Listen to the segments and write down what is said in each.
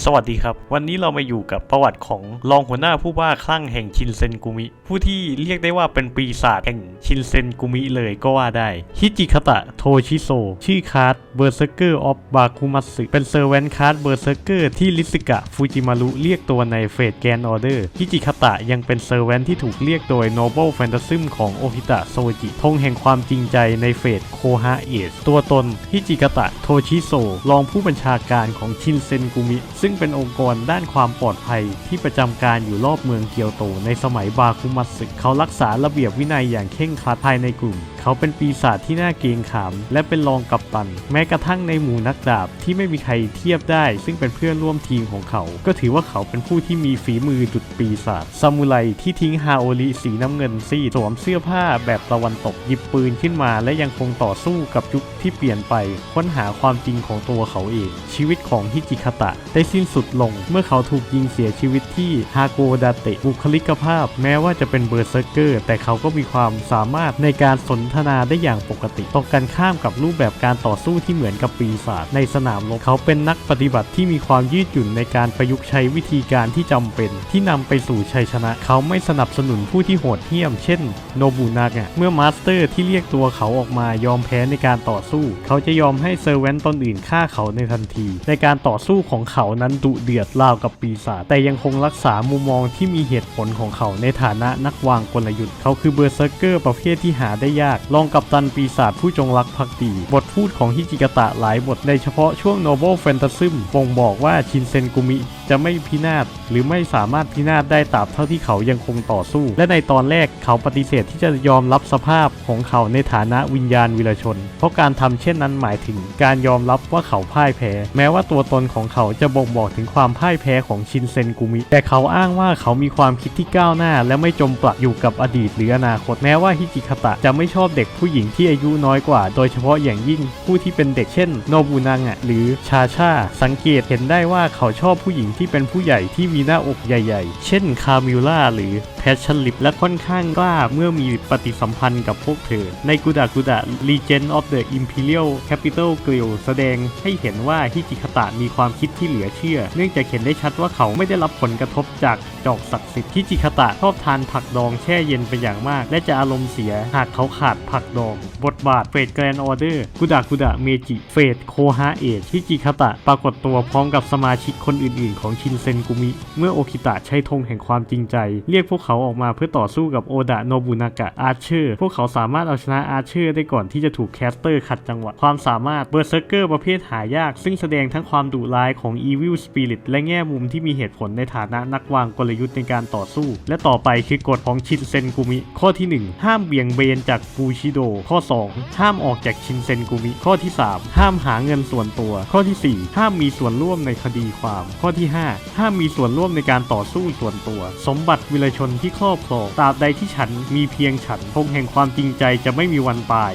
สวัสดีครับ วันนี้เรามาอยู่กับประวัติของรองหัวหน้าผู้บ้าคลั่งแห่งชินเซนกุมิ ผู้ที่เรียกได้ว่าเป็นปีศาจแห่งชินเซนกุมิเลยก็ว่าได้ ฮิจิคาตะโทชิโซ ชื่อคาร์ดเบอร์เซอร์เกอร์ออฟบาคุมัตสึเป็นเซอร์เวนคาร์ดเบอร์เซอร์เกอร์ที่ลิซึกะฟูจิมารุเรียกตัวในเฟสแกนออเดอร์ฮิจิคาตะยังเป็นเซอร์เวนที่ถูกเรียกโดยโนเบิลแฟนตาซึมของโอฮิตะโซจิธงแห่งความจริงใจในเฟสโคฮาเอสตัวตนฮิจิคาตะโทชิโซรองผู้บัญชาการของชินเซนกุมิซึ่งเป็นองค์กรด้านความปลอดภัยที่ประจำการอยู่รอบเมืองเกียวโตในสมัยบาคุมัตสึเขารักษาระเบียบวินัยอย่างเคร่งครัดภายในกลุ่ม เขาเป็นปีศาจที่น่าเกรงขาม และเป็นรองกัปตัน แม้กระทั่งในหมู่นักดาบที่ไม่มีใครเทียบได้ ซึ่งเป็นเพื่อนร่วมทีมของเขา ก็ถือว่าเขาเป็นผู้ที่มีฝีมือดุดปีศาจซามูไรที่ทิ้งฮาโอริสีน้ำเงินซีสวมเสื้อผ้าแบบตะวันตกหยิบปืนขึ้นมา และยังคงต่อสู้กับยุคที่เปลี่ยนไป ค้นหาความจริงของตัวเขาเอง ชีวิตของฮิจิคาตะ ได้สิ้นสุดลง เมื่อเขาถูกยิงเสียชีวิตที่ฮาโกดาเตะบุคลิกภาพ แม้ว่าจะเป็นเบอร์เซอร์เกอร์ แต่เขาก็มีความสามารถในการสนทนาได้อย่างปกติตรงกันข้ามกับรูปแบบการต่อสู้ที่เหมือนกับปีศาจในสนามรบเขาเป็นนักปฏิบัติที่มีความยืดหยุ่นในการประยุกต์ใช้วิธีการที่จำเป็น ที่นำไปสู่ชัยชนะ เขาไม่สนับสนุนผู้ที่โหดเหี้ยม เช่น โนบุนากะเมื่อมาสเตอร์ที่เรียกตัวเขาออกมายอมแพ้ในการต่อสู้ เขาจะยอมให้เซอร์เวนต์ตนอื่นฆ่าเขาในทันที ในการต่อสู้ของเขานั้นดุเดือดราวกับปีศาจแต่ยังคงรักษามุมมองที่มีเหตุผลของเขาในฐานะนักวางกลยุทธ์ เขาคือเบอร์เซอร์เกอร์ประเภทที่หาได้ยากรองกับตันปีศาจผู้จงรักภักดี บทพูดของฮิจิกาตะหลายบทในเฉพาะช่วงโนเบิลแฟนตาซึมบ่งบอกว่าชินเซนกุมิจะไม่พินาศหรือไม่สามารถพินาศได้ตราบเท่าที่เขายังคงต่อสู้ และในตอนแรกเขาปฏิเสธที่จะยอมรับสภาพของเขาในฐานะวิญญาณวิรชน เพราะการทำเช่นนั้นหมายถึงการยอมรับว่าเขาพ่ายแพ้ แม้ว่าตัวตนของเขาจะบ่งบอกถึงความพ่ายแพ้ของชินเซนกุมิ แต่เขาอ้างว่าเขามีความคิดที่ก้าวหน้า และไม่จมปลักอยู่กับอดีตหรืออนาคตแม้ว่าฮิจิคาตะจะไม่ชอบเด็กผู้หญิงที่อายุน้อยกว่า โดยเฉพาะอย่างยิ่งผู้ที่เป็นเด็กเช่น โนบุนางะหรือชาชาสังเกตเห็นได้ว่าเขาชอบผู้หญิงที่เป็นผู้ใหญ่ที่มีหน้าอกใหญ่ ๆ เช่นคามิลล่าหรือ แพชชันลิปและค่อนข้างกล้าเมื่อมีปฏิสัมพันธ์กับพวกเธอ ในกูดากูดะ Legend of the Imperial Capital Grill แสดงให้เห็นว่าฮิจิคตะมีความคิดที่เหลือเชื่อ เนื่องจากเห็นได้ชัดว่าเขาไม่ได้รับผลกระทบจากจอกศักดิ์สิทธิ์ฮิจิคตะชอบทานผักดองแช่เย็นเป็นอย่างมาก และจะอารมณ์เสียหากเขาขาดผักดอง บทบาทเฟดแกรนออเดอร์กูดากูดะเมจิเฟดโคฮาเอชฮิจิคตะปรากฏตัวพร้อมกับสมาชิกคนอื่นๆ ของชินเซนกุมิ เมื่อโอคิตะใช้ธงแห่งความจริงใจ เรียกพวกเขาาออกมาเพื่อต่อสู้กับโอดะโนบุนากะอาร์เชอร์ พวกเขาสามารถเอาชนะอาร์เชอร์ได้ก่อนที่จะถูกแคสเตอร์ขัดจังหวะ ความสามารถเบอร์เซอร์เกอร์ประเภทหายาก ซึ่งแสดงทั้งความดุร้ายของ Evil Spirit และแง่มุมที่มีเหตุผลในฐานะนักวางกลยุทธ์ในการต่อสู้ และต่อไปคือกฎของชินเซนกุมิ ข้อที่ 1 ห้ามเบี่ยงเบนจากบูชิโด ข้อ 2 ห้ามออกจากชินเซนกุมิ ข้อที่ 3 ห้ามหาเงินส่วนตัว ข้อทีสี่ 4 ห้ามมีส่วนร่วมในคดีความ ข้อที่ 5 ห้ามมีส่วนร่วมในการต่อสู้ส่วนตัว สมบัติวิรชนที่ครอบครองตราบใดที่ฉันมีเพียงฉันธงแห่งความจริงใจจะไม่มีวันตาย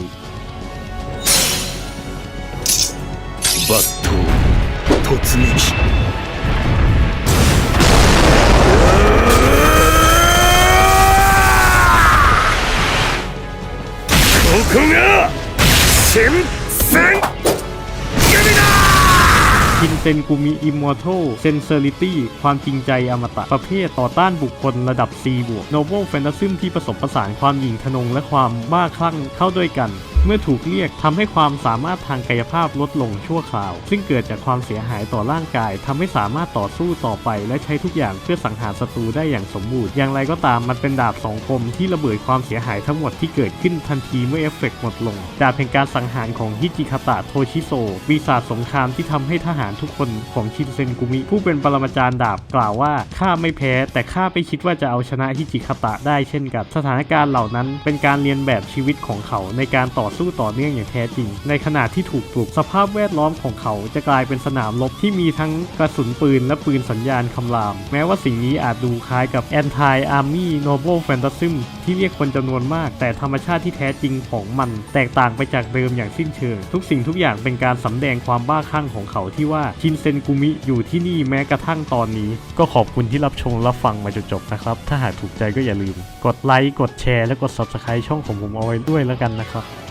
抜刀突撃ここが新戦組だ คินเซนกูมิอิมมอร์ทัลเซนเซอริตี้ความจริงใจอมตะประเภทต่อต้านบุคคลระดับ C บวกโนเบิลแฟนตาซึมที่ผสมผสานความหยิ่งทะนงและความบ้าคลั่งเข้าด้วยกัน เมื่อถูกเรียกทำให้ความสามารถทางกายภาพลดลงชั่วคราว ซึ่งเกิดจากความเสียหายต่อร่างกายทำให้สามารถต่อสู้ต่อไป และใช้ทุกอย่างเพื่อสังหารศัตรูได้อย่างสมบูรณ์ อย่างไรก็ตามมันเป็นดาบสองคมที่ระเบิดความเสียหายทั้งหมดที่เกิดขึ้นทันทีเมื่อเอฟเฟกหมดลง ดาบแห่งการสังหารของฮิจิคาตะโทชิโซปีศาจสงครามที่ทำให้ทหารทุกคนของชินเซนกุมิ ผู้เป็นปรมาจารย์ดาบกล่าวว่าข้าไม่แพ้ แต่ข้าไม่คิดว่าจะเอาชนะฮิจิคาตะได้เช่นกัน สถานการณ์เหล่านั้นเป็นการเรียนแบบชีวิตของเขาในการต่อสู้ต่อเนื่องอย่างแท้จริง ในขณะที่ถูกปลุกสภาพแวดล้อมของเขาจะกลายเป็นสนามรบที่มีทั้งกระสุนปืนและปืนสัญญาณคำราม แม้ว่าสิ่งนี้อาจดูคล้ายกับ Anti Army Noble Phantasm ที่เรียกคนจำนวนมาก แต่ธรรมชาติที่แท้จริงของมันแตกต่างไปจากเดิมอย่างสิ้นเชิง ทุกสิ่งทุกอย่างเป็นการสำแดงความบ้าคลั่งของเขาที่ว่าชินเซนกุมิอยู่ที่นี่แม้กระทั่งตอนนี้ ก็ขอบคุณที่รับชมรับฟังมาจนจบนะครับ ถ้าหากถูกใจก็อย่าลืม กดไลค์กดแชร์และกด Subscribe ช่องของผมเอาไว้ด้วยแล้วกันนะครับ